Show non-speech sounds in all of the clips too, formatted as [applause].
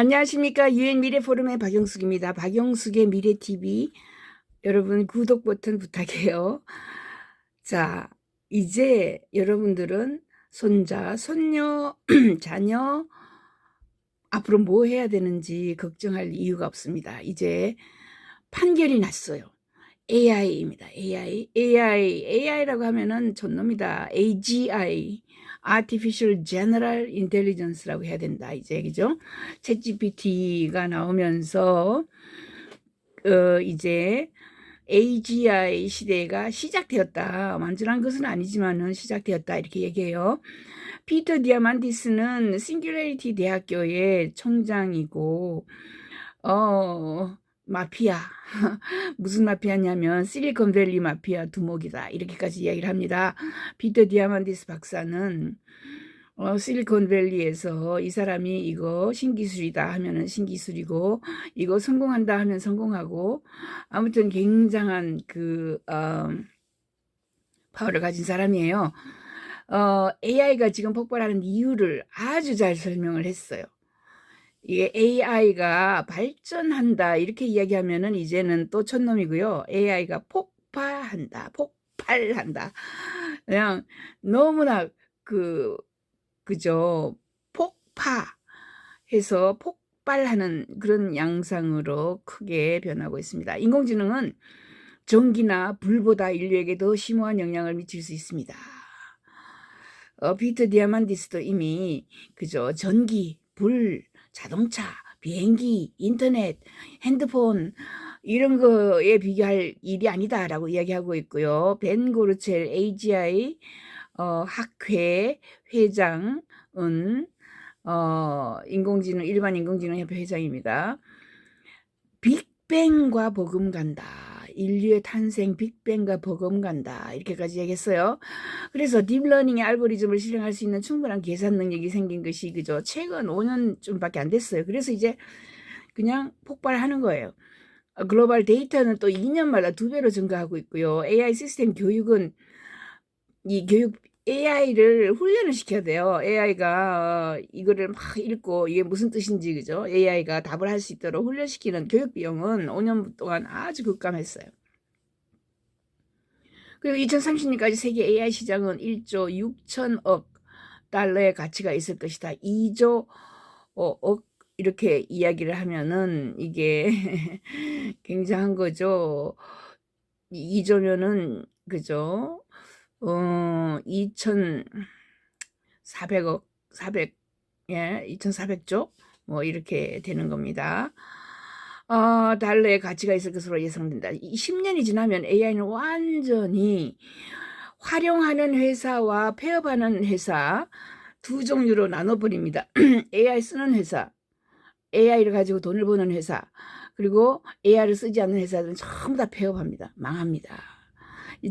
안녕하십니까 유엔 미래 포럼의 박영숙입니다. 박영숙의 미래 TV 여러분 구독 버튼 부탁해요. 자 이제 여러분들은 손자, 손녀, [clears throat] 자녀 앞으로 뭐 해야 되는지 걱정할 이유가 없습니다. 이제 판결이 났어요. AI입니다. AI, AI, AI라고 하면은 촌놈이다. AGI, Artificial General Intelligence라고 해야 된다. 이제 그죠? 챗GPT가 나오면서 어 이제 AGI 시대가 시작되었다. 완전한 것은 아니지만은 시작되었다. 이렇게 얘기해요. 피터 디아만디스는 싱귤레리티 대학교의 총장이고 어 마피아 [laughs] 무슨 마피아냐면 실리콘밸리 마피아 두목이다 이렇게까지 이야기를 합니다. 피터 디아만디스 박사는 어, 실리콘밸리에서 이 사람이 이거 신기술이다 하면은 신기술이고 이거 성공한다 하면 성공하고 아무튼 굉장한 그 어, 파워를 가진 사람이에요. 어, AI가 지금 폭발하는 이유를 아주 잘 설명을 했어요. 이게 AI가 발전한다 이렇게 이야기하면은 이제는 또 촌놈이고요. AI가 폭발한다, 폭발한다. 그냥 너무나 그 그죠 폭파해서 폭발하는 그런 양상으로 크게 변하고 있습니다. 인공지능은 전기나 불보다 인류에게 더 심오한 영향을 미칠 수 있습니다. 어, 피터 디아만디스도 이미 그죠 전기, 불, 자동차, 비행기, 인터넷, 핸드폰 이런 거에 비교할 일이 아니다라고 이야기하고 있고요. 벤 고르첼 AGI 어, 학회 회장은 어, 인공지능 일반 인공지능 협회 회장입니다. 빅 뱅과 버금간다. 인류의 탄생 빅뱅과 버금간다. 이렇게까지 얘기했어요. 그래서 딥러닝의 알고리즘을 실행할 수 있는 충분한 계산 능력이 생긴 것이 그죠. 최근 5년쯤밖에 안 됐어요. 그래서 이제 그냥 폭발하는 거예요. 어, 글로벌 데이터는 또 2년마다 두 배로 증가하고 있고요. AI 시스템 교육은 이 교육 AI를 훈련을 시켜야 돼요. AI가 어, 이거를 막 읽고 이게 무슨 뜻인지 그죠? AI가 답을 할 수 있도록 훈련시키는 교육 비용은 5년 동안 아주 급감했어요. 그리고 2030년까지 세계 AI 시장은 1조 6천억 달러의 가치가 있을 것이다. 2조 어, 억 이렇게 이야기를 하면은 이게 [laughs] 굉장한 거죠. 2조면은 그죠? 어, 2,400억, 400, 예, 2,400조? 뭐, 이렇게 되는 겁니다. 어, 달러의 가치가 있을 것으로 예상된다. 10년이 지나면 AI는 완전히 활용하는 회사와 폐업하는 회사 두 종류로 나눠버립니다. [clears throat] AI 쓰는 회사, AI를 가지고 돈을 버는 회사, 그리고 AI를 쓰지 않는 회사들은 전부 다 폐업합니다. 망합니다.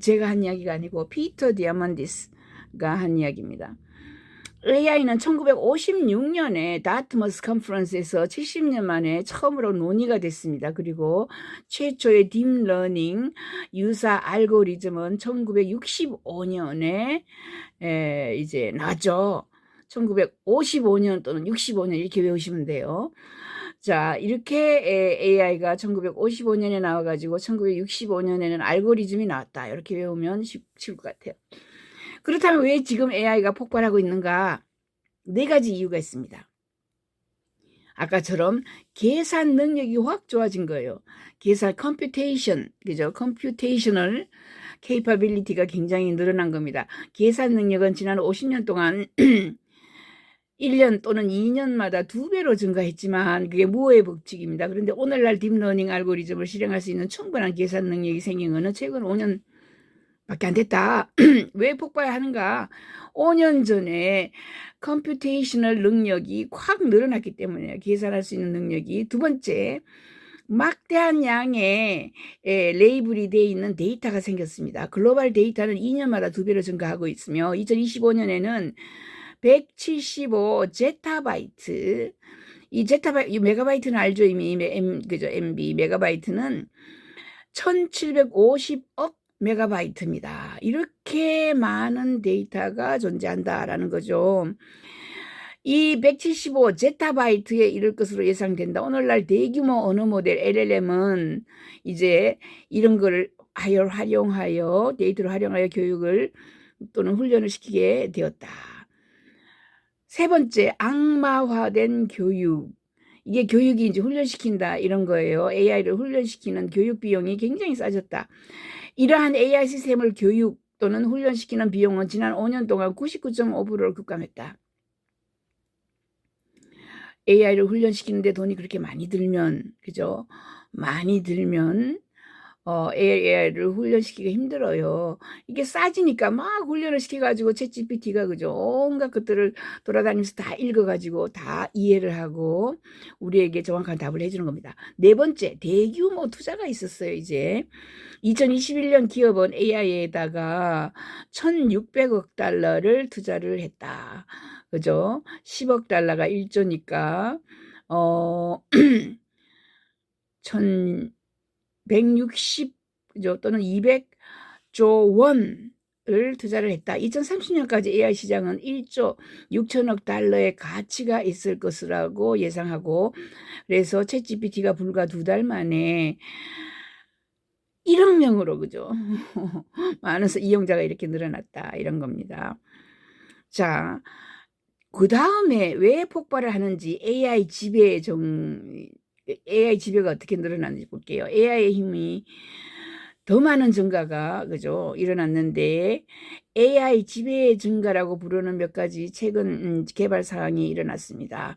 제가 한 이야기가 아니고 피터 디아만디스가 한 이야기입니다. AI는 1956년에 다트머스 컨퍼런스에서 70년 만에 처음으로 논의가 됐습니다. 그리고 최초의 딥러닝 유사 알고리즘은 1965년에 이제 나죠. 1955년 또는 65년 이렇게 외우시면 돼요. 자, 이렇게 AI가 1955년에 나와가지고 1965년에는 알고리즘이 나왔다. 이렇게 외우면 쉽을 것 같아요. 그렇다면 왜 지금 AI가 폭발하고 있는가? 네 가지 이유가 있습니다. 아까처럼 계산 능력이 확 좋아진 거예요. 계산 컴퓨테이션, 그죠? 컴퓨테이셔널 케이퍼빌리티가 굉장히 늘어난 겁니다. 계산 능력은 지난 50년 동안 [clears throat] 1년 또는 2년마다 두 배로 증가했지만 그게 무호의 법칙입니다. 그런데 오늘날 딥러닝 알고리즘을 실행할 수 있는 충분한 계산 능력이 생긴 것은 최근 5년 밖에 안 됐다. [clears throat] 왜 폭발하는가? 5년 전에 컴퓨테이셔널 능력이 확 늘어났기 때문에 계산할 수 있는 능력이 두 번째 막대한 양의 레이블이 되어 있는 데이터가 생겼습니다. 글로벌 데이터는 2년마다 두 배로 증가하고 있으며 2025년에는 175 제타바이트 이 제타바이트 이 메가바이트는 알죠 이미 M 그죠 MB 메가바이트는 1750억 메가바이트입니다. 이렇게 많은 데이터가 존재한다라는 거죠. 이 175 제타바이트에 이를 것으로 예상된다. 오늘날 대규모 언어 모델 LLM은 이제 이런 거를 하여 활용하여 데이터를 활용하여 교육을 또는 훈련을 시키게 되었다. 세 번째, 악마화된 교육. 이게 교육이 이제 훈련시킨다 이런 거예요. AI를 훈련시키는 교육 비용이 굉장히 싸졌다. 이러한 AI 시스템을 교육 또는 훈련시키는 비용은 지난 5년 동안 99.5%를 급감했다. AI를 훈련시키는데 돈이 그렇게 많이 들면, 그죠? 많이 들면, 어, AI를 훈련시키기가 힘들어요. 이게 싸지니까 막 훈련을 시켜가지고 챗 GPT가 그죠? 온갖 것들을 돌아다니면서 다 읽어가지고 다 이해를 하고 우리에게 정확한 답을 해주는 겁니다. 네 번째, 대규모 투자가 있었어요, 이제. 2021년 기업은 AI에다가 1,600억 달러를 투자를 했다. 그죠? 10억 달러가 1조니까, 어, [clears throat] 1,160, 그죠? 또는 200조 원을 투자를 했다. 2030년까지 AI 시장은 1조 6천억 달러의 가치가 있을 것이라고 예상하고, 그래서 챗 GPT가 불과 두 달 만에 1억 명으로, 그죠? [laughs] 많은 이용자가 이렇게 늘어났다. 이런 겁니다. 자, 그 다음에 왜 폭발을 하는지 AI 지배 정, AI 지배가 어떻게 늘어났는지 볼게요. AI의 힘이 더 많은 증가가, 그죠? 일어났는데, AI 지배 증가라고 부르는 몇 가지 최근 음, 개발 사항이 일어났습니다.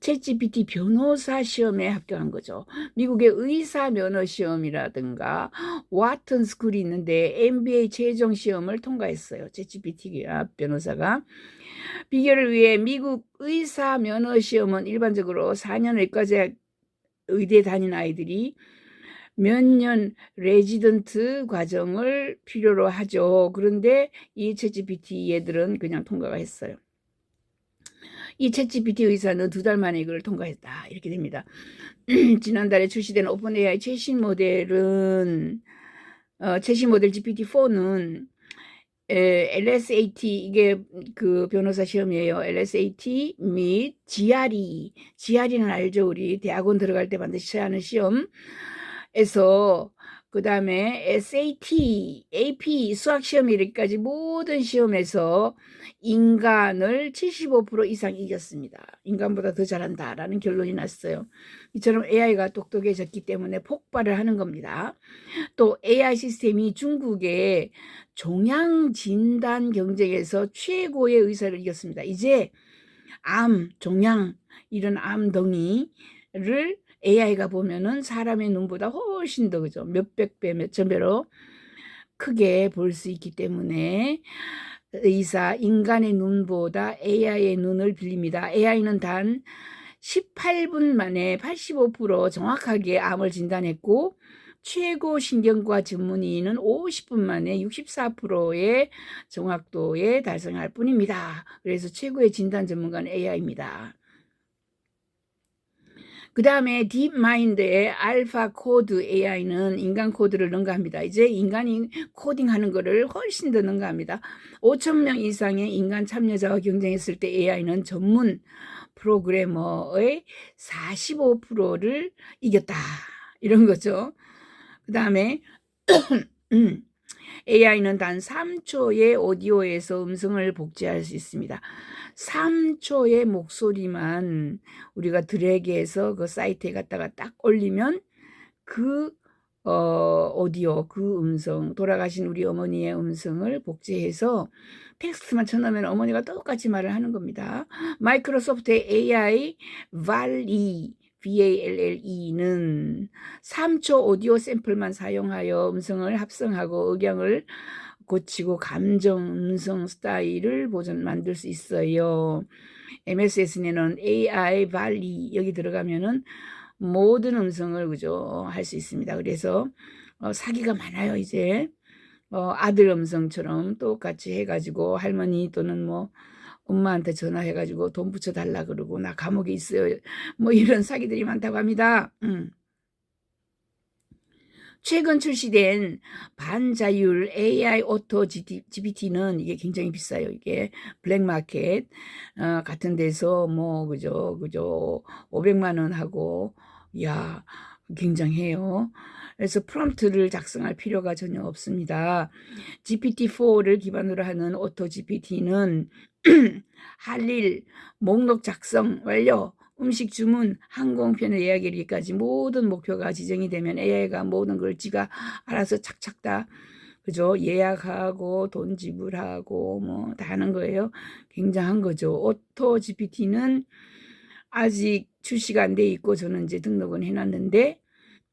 챗GPT 변호사 시험에 합격한 거죠. 미국의 의사 면허 시험이라든가 와튼 스쿨이 있는데 MBA 최종 시험을 통과했어요. 챗GPT 변호사가 비교를 위해 미국 의사 면허 시험은 일반적으로 4년 의과대 의대 다닌 아이들이 몇 년 레지던트 과정을 필요로 하죠. 그런데 이 챗GPT 얘들은 그냥 통과가 했어요. 이 챗GPT 의사는 두 달 만에 이걸 통과했다. 이렇게 됩니다. [clears throat] 지난달에 출시된 오픈 AI 최신 모델은 어, 최신 모델 GPT-4는 에, LSAT 이게 그 변호사 시험이에요. LSAT 및 GRE, GRE는 알죠 우리 대학원 들어갈 때 반드시 하는 시험에서 그 다음에 SAT, AP, 수학 시험 이렇게까지 모든 시험에서 인간을 75% 이상 이겼습니다. 인간보다 더 잘한다라는 결론이 났어요. 이처럼 AI가 똑똑해졌기 때문에 폭발을 하는 겁니다. 또 AI 시스템이 중국의 종양 진단 경쟁에서 최고의 의사를 이겼습니다. 이제 암, 종양 이런 암덩이를 AI가 보면은 사람의 눈보다 훨씬 더 그죠 몇백 배, 몇천 배로 크게 볼 수 있기 때문에 의사 인간의 눈보다 AI의 눈을 빌립니다. AI는 단 18분 만에 85% 정확하게 암을 진단했고 최고 신경과 전문의는 50분 만에 64%의 정확도에 달성할 뿐입니다. 그래서 최고의 진단 전문가는 AI입니다. 그 다음에 딥마인드의 알파 코드 AI는 인간 코드를 능가합니다. 이제 인간이 코딩하는 것을 훨씬 더 능가합니다. 5천 명 이상의 인간 참여자와 경쟁했을 때 AI는 전문 프로그래머의 45%를 이겼다. 이런 거죠. 그 다음에 [clears throat] AI는 단 3초의 오디오에서 음성을 복제할 수 있습니다. 3초의 목소리만 우리가 드래그해서 그 사이트에 갖다가 딱 올리면 그 어, 오디오, 그 음성, 돌아가신 우리 어머니의 음성을 복제해서 텍스트만 쳐넣으면 어머니가 똑같이 말을 하는 겁니다. 마이크로소프트의 AI VALL-E VALLE는 3초 오디오 샘플만 사용하여 음성을 합성하고 억양을 고치고 감정 음성 스타일을 보존 만들 수 있어요. MSS는 AI 발리 여기 들어가면은 모든 음성을 그죠 할 수 있습니다. 그래서 어, 사기가 많아요 이제 어, 아들 음성처럼 똑같이 해가지고 할머니 또는 뭐 엄마한테 전화해가지고 돈 붙여달라 그러고 나 감옥에 있어요. 뭐 이런 사기들이 많다고 합니다. 음. 최근 출시된 반자율 AI 오토 GPT는 이게 굉장히 비싸요. 이게 블랙마켓 어, 같은 데서 뭐 그죠 그죠 500만 원 하고 야 굉장해요. 그래서 프롬프트를 작성할 필요가 전혀 없습니다. GPT-4를 기반으로 하는 오토 GPT는 [clears throat] 할 일, 목록 작성 완료, 음식 주문, 항공편 예약일까지 모든 목표가 지정이 되면 AI가 모든 걸 지가 알아서 착착 다 그죠 예약하고 돈 지불하고 뭐 다 하는 거예요. 굉장한 거죠. 오토 GPT는 아직 출시가 안 돼 있고 저는 이제 등록은 해놨는데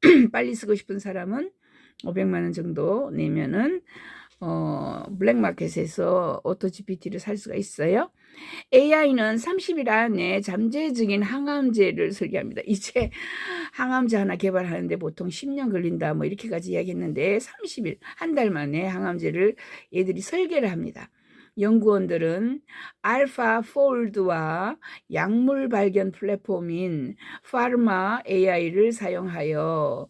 [clears throat] 빨리 쓰고 싶은 사람은 500만 원 정도 내면은 어, 블랙마켓에서 오토 GPT를 살 수가 있어요. AI는 30일 안에 잠재적인 항암제를 설계합니다. [laughs] 이제 항암제 하나 개발하는데 보통 10년 걸린다 뭐 이렇게까지 이야기했는데 30일 한 달 만에 항암제를 얘들이 설계를 합니다. 연구원들은 알파 폴드와 약물 발견 플랫폼인 파르마 AI를 사용하여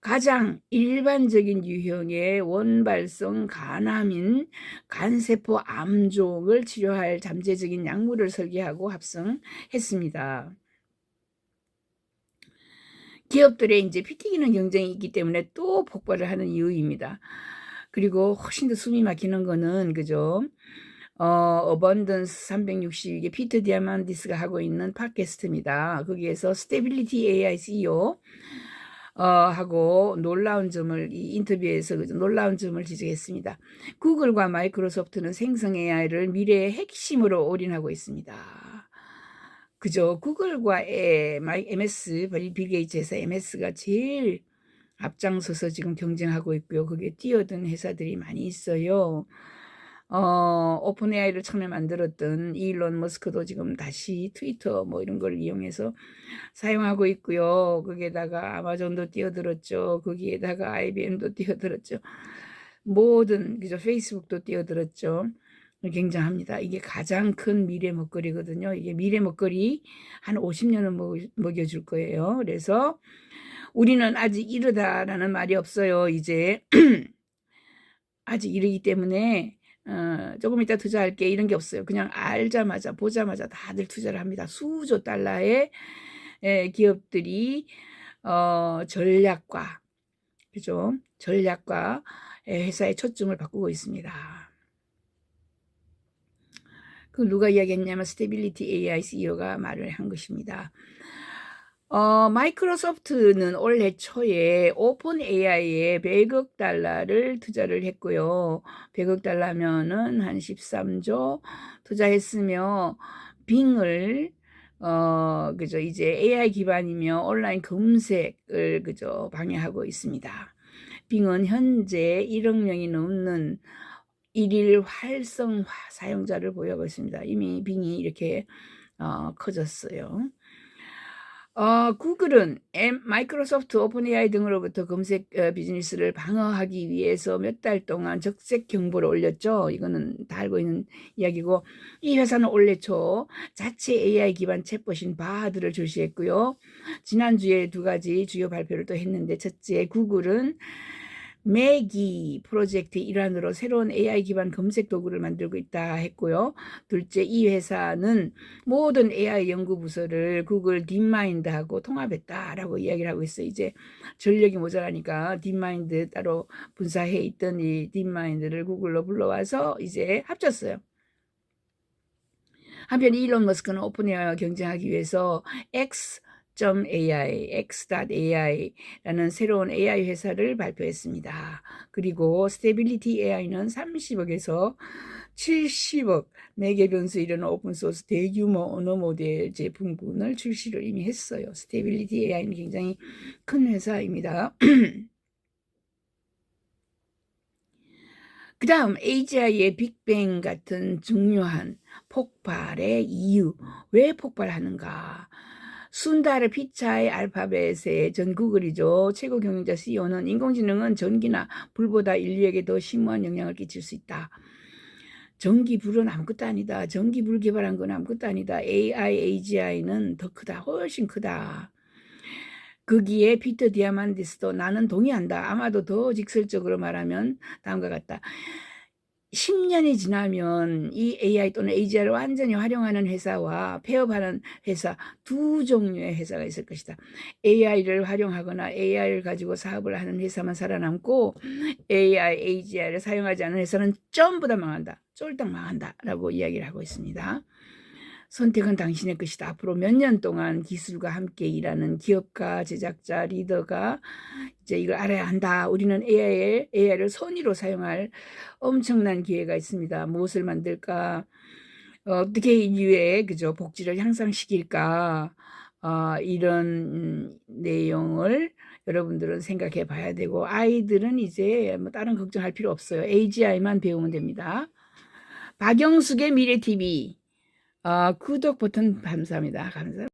가장 일반적인 유형의 원발성 간암인 간세포 암종을 치료할 잠재적인 약물을 설계하고 합성했습니다. 기업들의 이제 피 튀기는 경쟁이 있기 때문에 또 폭발을 하는 이유입니다. 그리고 훨씬 더 숨이 막히는 거는 그죠? 어, 어번던스 360 이게 피터 디아만디스가 하고 있는 팟캐스트입니다. 거기에서 스테빌리티 AI CEO 어, 하고 놀라운 점을 이 인터뷰에서 그죠? 놀라운 점을 지적했습니다. 구글과 마이크로소프트는 생성 AI를 미래의 핵심으로 올인하고 있습니다. 그죠? 구글과 MS, 빌 게이츠 회사 MS가 제일 앞장서서 지금 경쟁하고 있고요. 거기에 뛰어든 회사들이 많이 있어요. 어, 오픈 AI를 처음에 만들었던 이일론 머스크도 지금 다시 트위터 뭐 이런 걸 이용해서 사용하고 있고요. 거기에다가 아마존도 뛰어들었죠. 거기에다가 IBM도 뛰어들었죠. 모든 그죠 페이스북도 뛰어들었죠. 굉장합니다. 이게 가장 큰 미래 먹거리거든요. 이게 미래 먹거리 한 50년은 먹여줄 거예요. 그래서 우리는 아직 이르다라는 말이 없어요. 이제 [clears throat] 아직 이르기 때문에 어, 조금 이따 투자할게 이런 게 없어요. 그냥 알자마자 보자마자 다들 투자를 합니다. 수조 달러의 에, 기업들이 어, 전략과 그죠? 전략과 회사의 초점을 바꾸고 있습니다. 그 누가 이야기했냐면 스테빌리티 AI CEO가 말을 한 것입니다. 어, 마이크로소프트는 올해 초에 오픈 AI에 100억 달러를 투자를 했고요. 100억 달러면은 한 13조 투자했으며 빙을 어, 그죠. 이제 AI 기반이며 온라인 검색을 그죠. 방해하고 있습니다. 빙은 현재 1억 명이 넘는 일일 활성화 사용자를 보유하고 있습니다. 이미 빙이 이렇게 어, 커졌어요. 어, 구글은 M, 마이크로소프트, 오픈 AI 등으로부터 검색 어, 비즈니스를 방어하기 위해서 몇 달 동안 적색 경보를 올렸죠. 이거는 다 알고 있는 이야기고 이 회사는 올해 초 자체 AI 기반 챗봇인 바하드를 출시했고요. 지난주에 두 가지 주요 발표를 또 했는데 첫째 구글은 매기 프로젝트 일환으로 새로운 AI 기반 검색 도구를 만들고 있다 했고요. 둘째, 이 회사는 모든 AI 연구 부서를 구글 딥마인드하고 통합했다라고 이야기를 하고 있어요. 이제 전력이 모자라니까 딥마인드 따로 분사해 있던 이 딥마인드를 구글로 불러와서 이제 합쳤어요. 한편 이론 머스크는 오픈AI와 경쟁하기 위해서 X AI, X.AI라는 새로운 AI 회사를 발표했습니다. 그리고 스테빌리티 AI는 30억에서 70억 매개 변수 이르는 오픈소스 대규모 언어 모델 제품군을 출시를 이미 했어요. 스테빌리티 AI는 굉장히 큰 회사입니다. 그 다음 AGI의 빅뱅 같은 중요한 폭발의 이유, 왜 폭발하는가? 순다르 피차의 알파벳의 전 구글이죠. 최고 경영자 CEO는 인공지능은 전기나 불보다 인류에게 더 심오한 영향을 끼칠 수 있다. 전기 불은 아무것도 아니다. 전기 불 개발한 건 아무것도 아니다. AI, AGI는 더 크다. 훨씬 크다. 거기에 피터 디아만디스도 나는 동의한다. 아마도 더 직설적으로 말하면 다음과 같다. 10년이 지나면 이 AI 또는 AGI를 완전히 활용하는 회사와 폐업하는 회사 두 종류의 회사가 있을 것이다. AI를 활용하거나 AI를 가지고 사업을 하는 회사만 살아남고 AI, AGI를 사용하지 않는 회사는 전부 다 망한다. 쫄딱 망한다 라고 이야기를 하고 있습니다. 선택은 당신의 것이다. 앞으로 몇 년 동안 기술과 함께 일하는 기업가, 제작자, 리더가 이제 이걸 알아야 한다. 우리는 AI를, AI를 선의로 사용할 엄청난 기회가 있습니다. 무엇을 만들까? 어, 어떻게 인류의 그죠 복지를 향상시킬까? 어, 이런 음, 내용을 여러분들은 생각해 봐야 되고 아이들은 이제 뭐 다른 걱정할 필요 없어요. AGI만 배우면 됩니다. 박영숙의 미래 TV 어, 구독 버튼 감사합니다. 감사합니다.